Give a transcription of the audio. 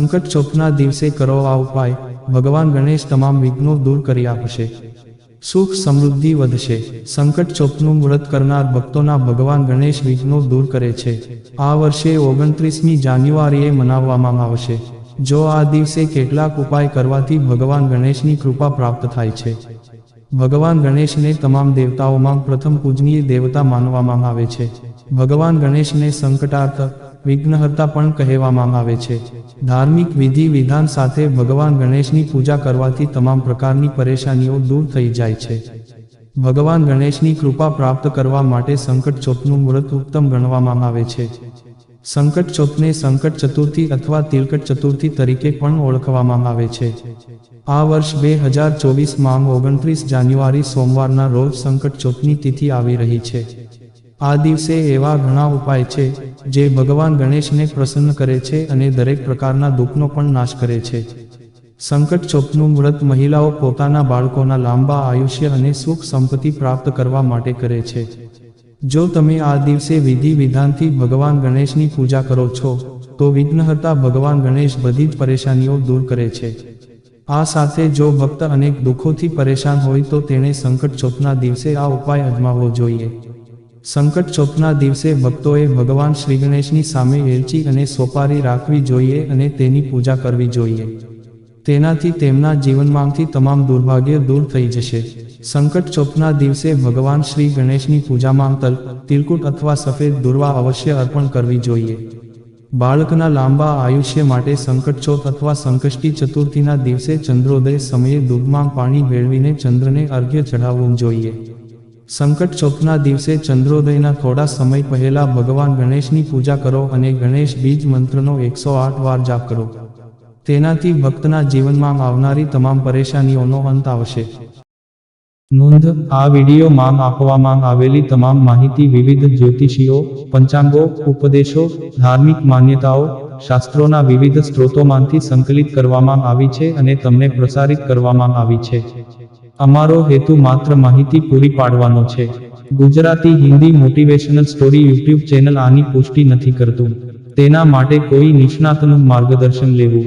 સંકટ ચોથના દિવસે કરો આ ઉપાય. ભગવાન ગણેશ તમામ વિઘ્નો દૂર કરી આપશે. સુખ સમૃદ્ધિ વધશે. સંકટ ચોથનું વ્રત કરનાર ભક્તોના ભગવાન ગણેશ વિઘ્નો દૂર કરે છે. આ વર્ષે ઓગણત્રીસમી જાન્યુઆરીએ મનાવવામાં આવશે. જો આ દિવસે કેટલાક ઉપાય કરવાથી ભગવાન ગણેશની કૃપા પ્રાપ્ત થાય છે. ભગવાન ગણેશને તમામ દેવતાઓમાં પ્રથમ પૂજનીય દેવતા માનવામાં આવે છે. ભગવાન ગણેશને સંકટાર્થ વિઘ્નહર્તા પણ કહેવામાં આવે છે. ધાર્મિક વિધિ વિધાન સાથે ભગવાન ગણેશની પૂજા કરવાથી તમામ પ્રકારની પરેશાનીઓ દૂર થઈ જાય છે. ભગવાન ગણેશની કૃપા પ્રાપ્ત કરવા માટે સંકટ ચોથનું વ્રત ઉત્તમ ગણવામાં આવે છે. સંકટ ચોથને સંકટ ચતુર્થી અથવા તિલકટ ચતુર્થી તરીકે પણ ઓળખવામાં આવે છે. આ વર્ષ બે હજાર ચોવીસમાં ઓગણત્રીસ જાન્યુઆરી સોમવારના રોજ સંકટ ચોથની તિથિ આવી રહી છે. આ દિવસે એવા ઘણા ઉપાય છે, જે ભગવાન ગણેશને પ્રસન્ન કરે છે અને દરેક પ્રકારના દુઃખનો પણ નાશ કરે છે. સંકટ ચોપનું વ્રત મહિલાઓ પોતાના બાળકોના લાંબા આયુષ્ય અને સુખ સંપત્તિ પ્રાપ્ત કરવા માટે કરે છે. જો તમે આ દિવસે વિધિ વિધાનથી ભગવાન ગણેશની પૂજા કરો છો, તો વિઘ્નહર્તા ભગવાન ગણેશ બધી જ પરેશાનીઓ દૂર કરે છે. આ સાથે જો ભક્ત અનેક દુઃખોથી પરેશાન હોય તો તેણે સંકટ ચોથના દિવસે આ ઉપાય અજમાવવો જોઈએ. સંકટ ચોથના દિવસે ભક્તોએ ભગવાન શ્રી ગણેશની સામે એલચી અને સોપારી રાખવી જોઈએ અને તેની પૂજા કરવી જોઈએ. તેનાથી તેમના જીવનમાંથી તમામ દુર્ભાગ્ય દૂર થઈ જશે. સંકટ ચોથના દિવસે ભગવાન શ્રી ગણેશની પૂજામાં તલ તિલકુટ અથવા સફેદ દુર્વા અવશ્ય અર્પણ કરવી જોઈએ. બાળકના લાંબા આયુષ્ય માટે સંકટચોથ અથવા સંકષ્ટી ચતુર્થીના દિવસે ચંદ્રોદય સમયે દૂધમાં પાણી ભેળવીને ચંદ્રને અર્ઘ્ય ચઢાવવું જોઈએ. સંકટ ચોથના દિવસે ચંદ્રોદયના થોડા સમય પહેલા ભગવાન ગણેશની પૂજા કરો અને ગણેશ બીજ મંત્રનો એકસો આઠ વાર જાપ કરો. તેનાથી ભક્તના જીવનમાં આવનારી તમામ પરેશાનીઓનો અંત આવશે. નોંધ, આ વીડિયો માંગ આપવામાં આવેલી તમામ માહિતી વિવિધ જ્યોતિષીઓ, પંચાંગો, ઉપદેશો, ધાર્મિક માન્યતાઓ, શાસ્ત્રોના વિવિધ સ્ત્રોતોમાંથી સંકલિત કરવામાં આવી છે અને તમને પ્રસારિત કરવામાં આવી છે. અમારો હેતુ માત્ર માહિતી પૂરી પાડવાનો છે. Gujarati Hindi motivational story YouTube channel આની પુષ્ટિ નથી કરતું. તેના માટે કોઈ નિષ્ણાતનું માર્ગદર્શન લેવું.